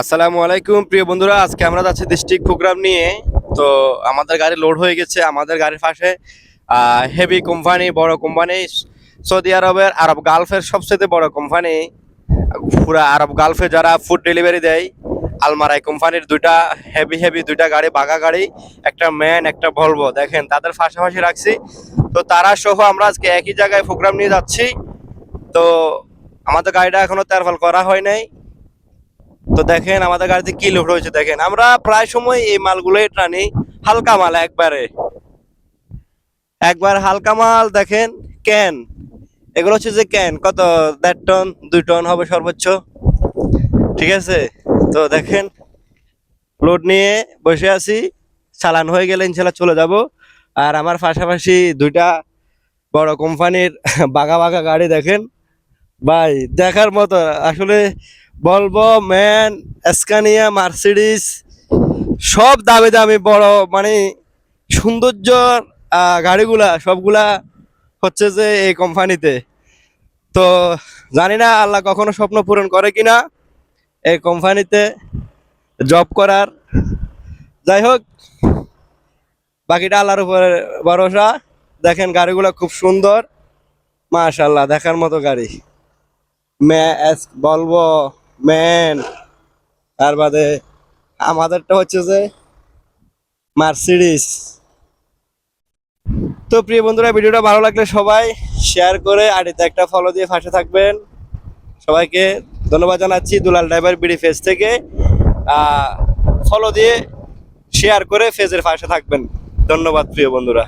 আসসালামু আলাইকুম, প্রিয় বন্ধুরা। আজকে আমরা যাচ্ছি ডিস্ট্রিক্ট প্রোগ্রাম নিয়ে। তো আমাদের গাড়ি লোড হয়ে গেছে, আমাদের গাড়ির পাশে হেভি কোম্পানি বড় কোম্পানি সৌদি আরবের, আরব গালফের সবচেয়ে বড় কোম্পানি পুরা আরব গালফে যারা ফুড ডেলিভারি দেয়, আলমারাই কোম্পানির দুইটা হেভি হেভি দুইটা গাড়ি, বাঘা গাড়ি, একটা ম্যান একটা ভলভো দেখেন, তাদের পাশাপাশি রাখছি। তো তারা সহ আমরা আজকে একই জায়গায় প্রোগ্রাম নিয়ে যাচ্ছি। তো আমাদের গাড়িটা এখনও তেরফাল করা হয় নাই। তো দেখেন, আমাদের গাড়িতে কি লোড হয়েছে দেখেন। আমরা প্রায় সময় এই মালগুলোই টানি, হালকা মাল একবারে। একবার হালকা মাল, দেখেন ক্যান এগুলো হচ্ছে যে ক্যান কত? দেড় টন দুই টন হবে সর্বোচ্চ। ঠিক আছে? তো দেখেন লোড নিয়ে বসে আছি। চালান হয়ে গেলে ইনশাল্লাহ চলে যাব। আর আমার পাশাপাশি দুইটা বড় কোম্পানির বাঘা বাঘা গাড়ি দেখেন। ভাই, দেখার মতো, আসলে বলব ম্যান স্কানিয়া মার্সিডিস সব দামি দামি বড় মানে সৌন্দর্য গাড়িগুলা, সবগুলা হচ্ছে যে এই কোম্পানিতে তো জানি না আল্লাহ কখনো স্বপ্ন পূরণ করে কিনা এই কোম্পানিতে জব করার। যাই হোক, বাকিটা আল্লাহর উপরে ভরসা। দেখেন গাড়িগুলো খুব সুন্দর। মাশাল্লাহ দেখার মতো গাড়ি। ম্যাস বলব ম্যান তার বাদে আমাদেরটা হচ্ছে যে মার্সিডিস তো প্রিয় বন্ধুরা, ভিডিওটা ভালো লাগলে সবাই শেয়ার করে আর আড়িতে একটা ফলো দিয়ে ফাঁসে থাকবেন। সবাইকে ধন্যবাদ জানাচ্ছি দুলাল ড্রাইভার বিডি ফেজ থেকে। ফলো দিয়ে শেয়ার করে ফেজের পাশে থাকবেন। ধন্যবাদ প্রিয় বন্ধুরা।